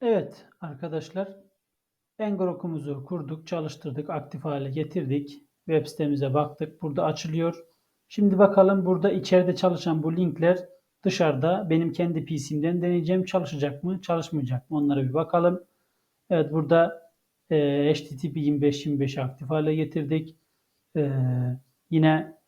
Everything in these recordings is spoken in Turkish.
Evet arkadaşlar, Ngrok'umuzu kurduk, çalıştırdık, aktif hale getirdik. Web sitemize baktık. Burada açılıyor. Şimdi bakalım burada içeride çalışan bu linkler dışarıda benim kendi PC'mden deneyeceğim. Çalışacak mı, çalışmayacak mı? Onlara bir bakalım. Evet burada e, HTTP 2525 aktif hale getirdik. E, yine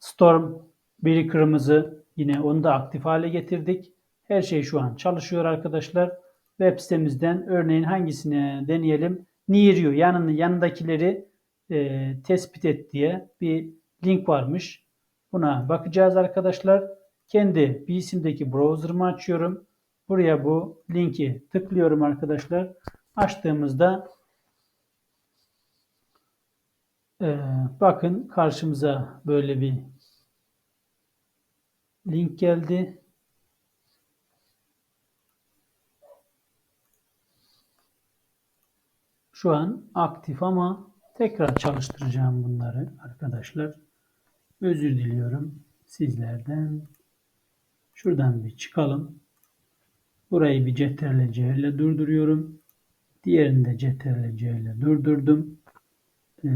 Storm Breaker'ımızı yine onu da aktif hale getirdik. Her şey şu an çalışıyor arkadaşlar web sitemizden örneğin hangisine deneyelim? Near you yanını, yanındakileri e, tespit et diye bir link varmış. Buna bakacağız arkadaşlar. Kendi PC'mdeki browser'ımı açıyorum. Buraya bu linki tıklıyorum arkadaşlar. Açtığımızda e, bakın karşımıza böyle bir link geldi. Şu an aktif ama tekrar çalıştıracağım bunları arkadaşlar. Özür diliyorum sizlerden. Şuradan bir çıkalım. Burayı bir CTRL C ile durduruyorum. Diğerini de CTRL C ile durdurdum. Ee,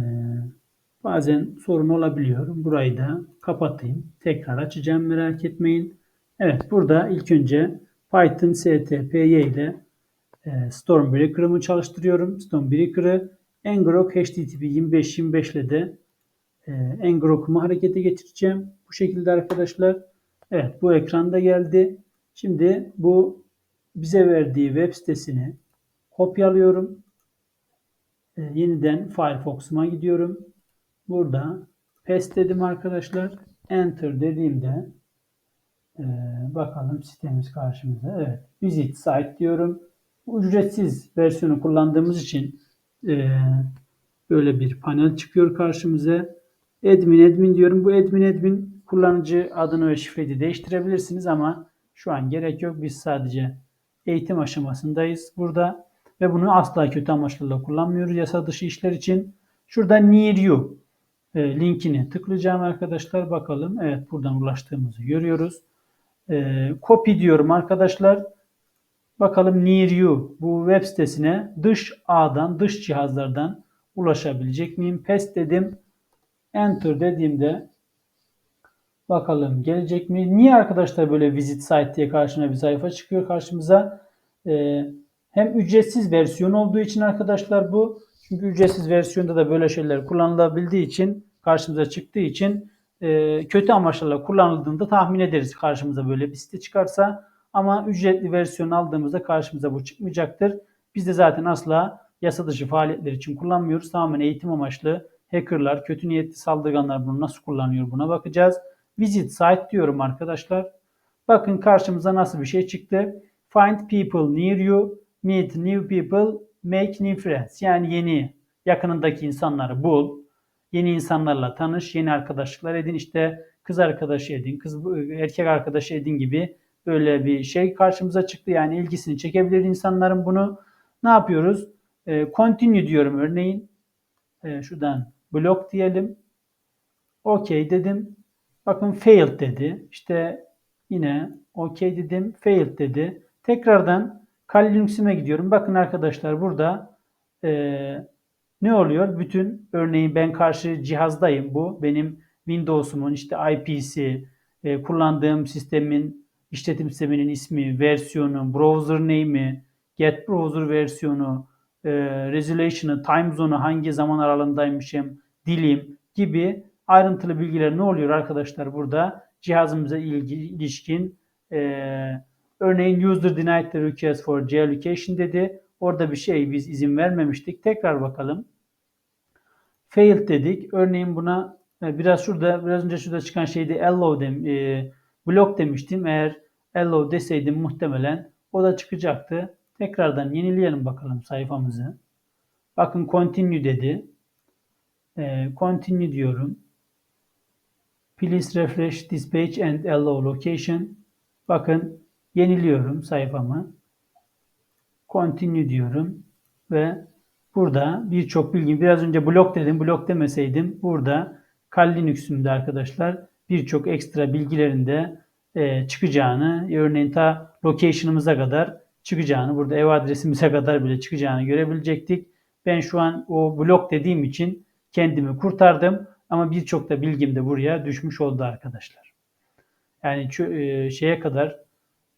bazen sorun olabiliyor. Burayı da kapatayım. Tekrar açacağım merak etmeyin. Evet burada ilk önce Python stpy ile e, Stormbreaker'ımı çalıştırıyorum. Stormbreaker'ı Ngrok HTTP 2525 ile de e, harekete geçireceğim. Bu şekilde arkadaşlar. Evet bu ekranda geldi. Şimdi bu bize verdiği web sitesini kopyalıyorum. E, yeniden Firefox'uma gidiyorum. Burada paste dedim arkadaşlar. Enter dediğimde e, bakalım sitemiz karşımıza. Evet. Visit site diyorum ücretsiz versiyonu kullandığımız için e, böyle bir panel çıkıyor karşımıza. Admin admin diyorum. Bu admin admin kullanıcı adını ve şifreyi değiştirebilirsiniz ama şu an gerek yok. Biz sadece eğitim aşamasındayız burada ve bunu asla kötü amaçlarla kullanmıyoruz yasa dışı işler için. Şurada Near You e, linkini tıklayacağım arkadaşlar. Bakalım. Evet buradan ulaştığımızı görüyoruz. E, copy diyorum arkadaşlar. Bakalım Near You bu web sitesine dış ağdan, dış cihazlardan ulaşabilecek miyim? Paste dedim. Enter dediğimde bakalım gelecek mi? Niye arkadaşlar böyle visit site diye karşına bir sayfa çıkıyor karşımıza? Ee, hem ücretsiz versiyon olduğu için arkadaşlar bu. Çünkü ücretsiz versiyonda da böyle şeyler kullanılabildiği için karşımıza çıktığı için e, kötü amaçlarla kullanıldığında tahmin ederiz karşımıza böyle bir site çıkarsa. Ama ücretli versiyon aldığımızda karşımıza bu çıkmayacaktır. Biz de zaten asla yasa dışı faaliyetler için kullanmıyoruz. Tamamen eğitim amaçlı hackerlar, kötü niyetli saldırganlar bunu nasıl kullanıyor buna bakacağız. Visit site diyorum arkadaşlar. Bakın karşımıza nasıl bir şey çıktı. Find people near you, meet new people, make new friends. Yani yeni yakınındaki insanları bul. Yeni insanlarla tanış, yeni arkadaşlıklar edin. İşte kız arkadaşı edin, kız erkek arkadaşı edin gibi böyle bir şey karşımıza çıktı. Yani ilgisini çekebilir insanların bunu. Ne yapıyoruz? E, continue diyorum örneğin. E, şuradan block diyelim. OK dedim. Bakın failed dedi. İşte yine OK dedim. Failed dedi. Tekrardan Kali Linux'ime gidiyorum. Bakın arkadaşlar burada e, ne oluyor? Bütün örneğin ben karşı cihazdayım bu. Benim Windows'umun işte IP'si, e, kullandığım sistemin işletim sisteminin ismi, versiyonu, browser name'i, get browser versiyonu, e, resolution'ı, time zone'u hangi zaman aralığındaymışım, dilim gibi ayrıntılı bilgiler ne oluyor arkadaşlar burada? Cihazımıza ilgi, ilişkin e, örneğin user denied the request for geolocation dedi. Orada bir şey biz izin vermemiştik. Tekrar bakalım. Failed dedik. Örneğin buna e, biraz şurada biraz önce şurada çıkan şeyde allow dem, e, block demiştim. Eğer allow deseydim muhtemelen o da çıkacaktı. Tekrardan yenileyelim bakalım sayfamızı. Bakın continue dedi. E, continue diyorum. Please refresh this page and allow location. Bakın yeniliyorum sayfamı. Continue diyorum ve burada birçok bilgi biraz önce blok dedim. Blok demeseydim burada Kali Linux'ümde arkadaşlar birçok ekstra bilgilerinde e, çıkacağını, örneğin ta location'ımıza kadar çıkacağını, burada ev adresimize kadar bile çıkacağını görebilecektik. Ben şu an o blok dediğim için kendimi kurtardım ama birçok da bilgim de buraya düşmüş oldu arkadaşlar. Yani e, şeye kadar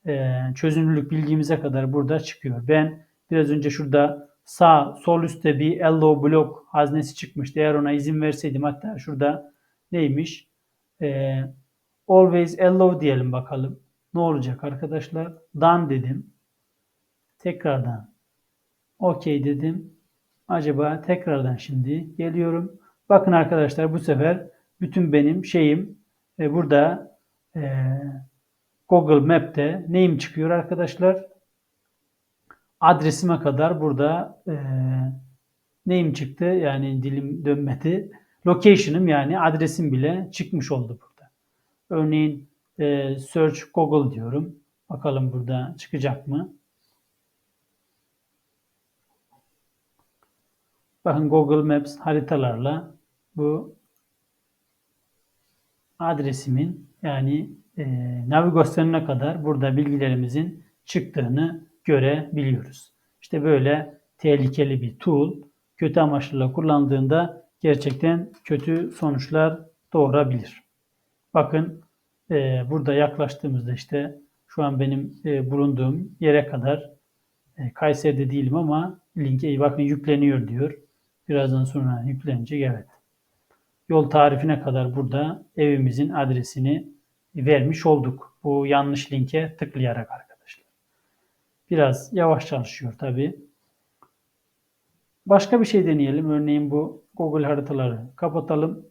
e, çözünürlük bilgimize kadar burada çıkıyor. Ben biraz önce şurada sağ sol üstte bir yellow block haznesi çıkmıştı. Eğer ona izin verseydim hatta şurada neymiş? E, always yellow diyelim bakalım. Ne olacak arkadaşlar? Done dedim. Tekrardan OK dedim. Acaba tekrardan şimdi geliyorum. Bakın arkadaşlar bu sefer bütün benim şeyim e, burada e, Google Map'te neyim çıkıyor arkadaşlar? Adresime kadar burada e, neyim çıktı? Yani dilim dönmedi. Location'ım yani adresim bile çıkmış oldu. Örneğin e, search Google diyorum. Bakalım burada çıkacak mı? Bakın Google Maps haritalarla bu adresimin yani e, navigasyonuna kadar burada bilgilerimizin çıktığını görebiliyoruz. İşte böyle tehlikeli bir tool kötü amaçlarla kullandığında gerçekten kötü sonuçlar doğurabilir. Bakın e, burada yaklaştığımızda işte şu an benim e, bulunduğum yere kadar e, Kayseri'de değilim ama linke bakın yükleniyor diyor. Birazdan sonra yüklenecek evet. Yol tarifine kadar burada evimizin adresini vermiş olduk. Bu yanlış linke tıklayarak arkadaşlar. Biraz yavaş çalışıyor tabi. Başka bir şey deneyelim. Örneğin bu Google haritaları kapatalım.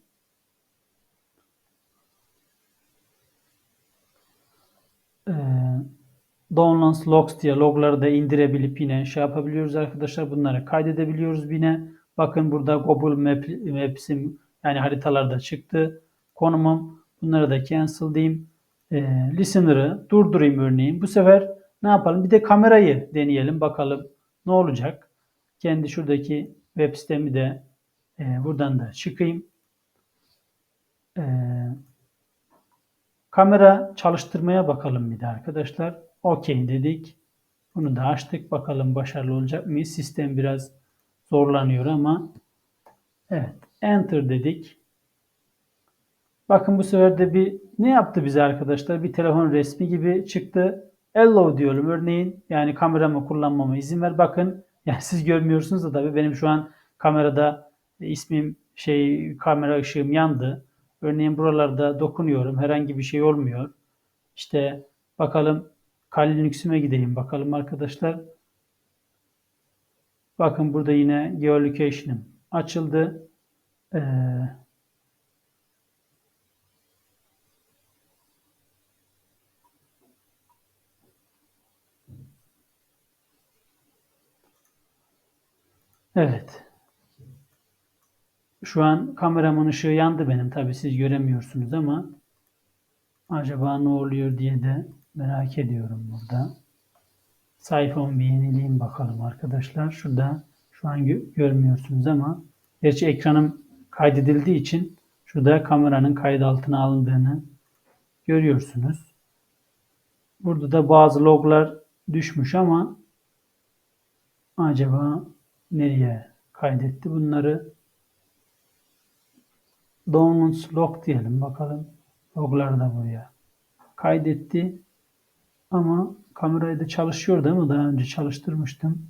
Ee, Downloads Logs diye logları da indirebilip yine şey yapabiliyoruz arkadaşlar. Bunları kaydedebiliyoruz yine. Bakın burada Google Map, Maps'im yani haritalarda çıktı. Konumum. Bunları da cancel diyeyim. E, listener'ı durdurayım örneğin. Bu sefer ne yapalım? Bir de kamerayı deneyelim. Bakalım ne olacak. Kendi şuradaki web sitemi de e, buradan da çıkayım. E, kamera çalıştırmaya bakalım bir de arkadaşlar. OK dedik. Bunu da açtık. Bakalım başarılı olacak mıyız? Sistem biraz zorlanıyor ama evet enter dedik. Bakın bu sefer de bir ne yaptı bize arkadaşlar? Bir telefon resmi gibi çıktı. Hello diyorum örneğin. Yani kameramı kullanmama izin ver. Bakın yani siz görmüyorsunuz da tabii benim şu an kamerada ismim şey kamera ışığım yandı. Örneğin buralarda dokunuyorum. Herhangi bir şey olmuyor. İşte bakalım Kali gideyim bakalım arkadaşlar. Bakın burada yine geolocation'ım açıldı. Ee, evet. Şu an kameramın ışığı yandı benim. Tabi siz göremiyorsunuz ama acaba ne oluyor diye de merak ediyorum burada. Sayfamı bir yenileyim bakalım arkadaşlar. Şurada şu an gö görmüyorsunuz ama gerçi ekranım kaydedildiği için şurada kameranın kayıt altına alındığını görüyorsunuz. Burada da bazı loglar düşmüş ama acaba nereye kaydetti bunları? Downloads log diyelim bakalım. Loglar da buraya kaydetti. Ama kamerayı da çalışıyor değil mi? Daha önce çalıştırmıştım.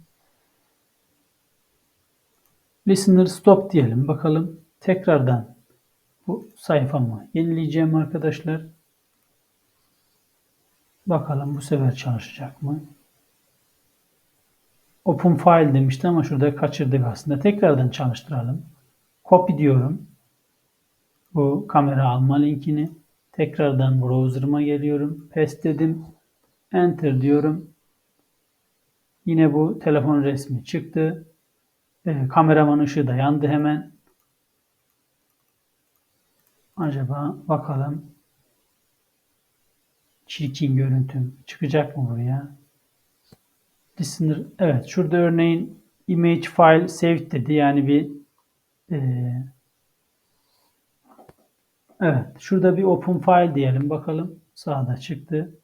Listener stop diyelim. Bakalım tekrardan bu sayfamı yenileyeceğim arkadaşlar. Bakalım bu sefer çalışacak mı? Open file demişti ama şurada kaçırdık aslında. Tekrardan çalıştıralım. Copy diyorum. Bu kamera alma linkini. Tekrardan browser'ıma geliyorum. Paste dedim. Enter diyorum. Yine bu telefon resmi çıktı. E, kameraman ışığı da yandı hemen. Acaba bakalım çirkin görüntüm çıkacak mı buraya? Listener, evet şurada örneğin image file saved dedi. Yani bir e, evet şurada bir open file diyelim bakalım. Sağda çıktı.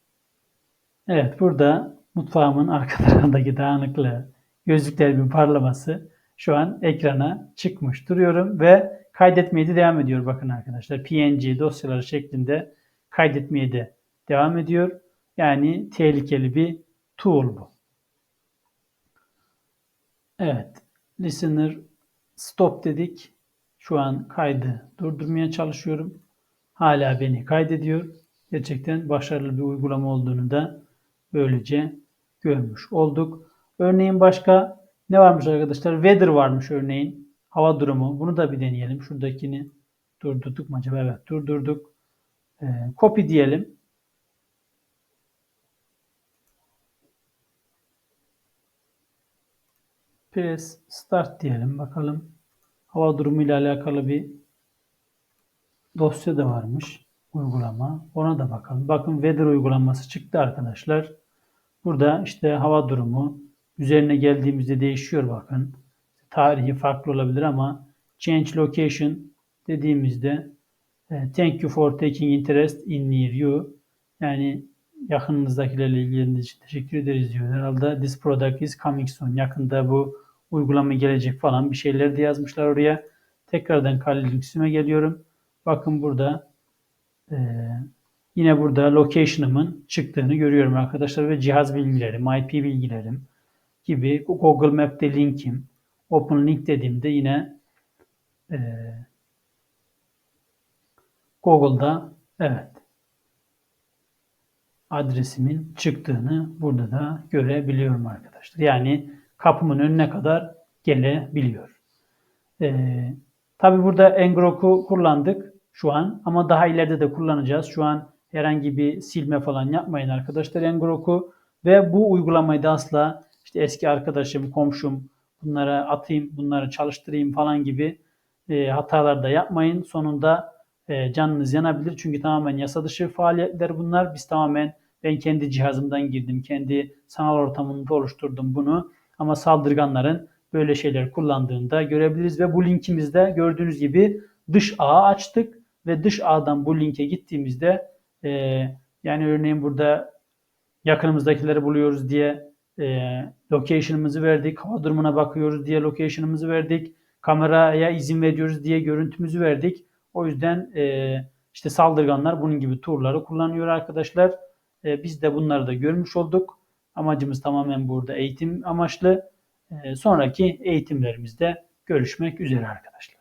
Evet burada mutfağımın arka tarafındaki dağınıklığı, gözlüklerimin parlaması şu an ekrana çıkmış duruyorum ve kaydetmeye de devam ediyor bakın arkadaşlar. PNG dosyaları şeklinde kaydetmeye de devam ediyor. Yani tehlikeli bir tool bu. Evet. Listener stop dedik. Şu an kaydı durdurmaya çalışıyorum. Hala beni kaydediyor. Gerçekten başarılı bir uygulama olduğunu da böylece görmüş olduk. Örneğin başka ne varmış arkadaşlar? Weather varmış örneğin. Hava durumu. Bunu da bir deneyelim. Şuradakini durdurduk mu acaba? Evet durdurduk. Ee, copy diyelim. Press start diyelim. Bakalım. Hava durumu ile alakalı bir dosya da varmış. Uygulama. Ona da bakalım. Bakın weather uygulaması çıktı arkadaşlar. Burada işte hava durumu üzerine geldiğimizde değişiyor bakın. Tarihi farklı olabilir ama change location dediğimizde e, thank you for taking interest in near you yani yakınınızdakilerle ilgilendiğiniz için teşekkür ederiz diyor. Herhalde this product is coming soon. Yakında bu uygulama gelecek falan bir şeyler de yazmışlar oraya. Tekrardan Khalil Lüksüm'e geliyorum. Bakın burada e, yine burada location'ımın çıktığını görüyorum arkadaşlar ve cihaz bilgilerim, IP bilgilerim gibi Google Map'te linkim, Open Link dediğimde yine e, Google'da evet adresimin çıktığını burada da görebiliyorum arkadaşlar. Yani kapımın önüne kadar gelebiliyor. Ee, Tabi burada Engrok'u kullandık şu an ama daha ileride de kullanacağız. Şu an herhangi bir silme falan yapmayın arkadaşlar Engrok'u ve bu uygulamayı da asla işte eski arkadaşım, komşum bunlara atayım, bunları çalıştırayım falan gibi e, hatalar da yapmayın. Sonunda e, canınız yanabilir çünkü tamamen yasa dışı faaliyetler bunlar. Biz tamamen ben kendi cihazımdan girdim, kendi sanal ortamında oluşturdum bunu. Ama saldırganların böyle şeyler kullandığında görebiliriz ve bu linkimizde gördüğünüz gibi dış ağı açtık ve dış ağdan bu linke gittiğimizde e, yani örneğin burada yakınımızdakileri buluyoruz diye e, location'ımızı verdik, hava durumuna bakıyoruz diye location'ımızı verdik, kameraya izin veriyoruz diye görüntümüzü verdik. O yüzden e, işte saldırganlar bunun gibi turları kullanıyor arkadaşlar. E, biz de bunları da görmüş olduk. Amacımız tamamen burada eğitim amaçlı. E, sonraki eğitimlerimizde görüşmek üzere arkadaşlar.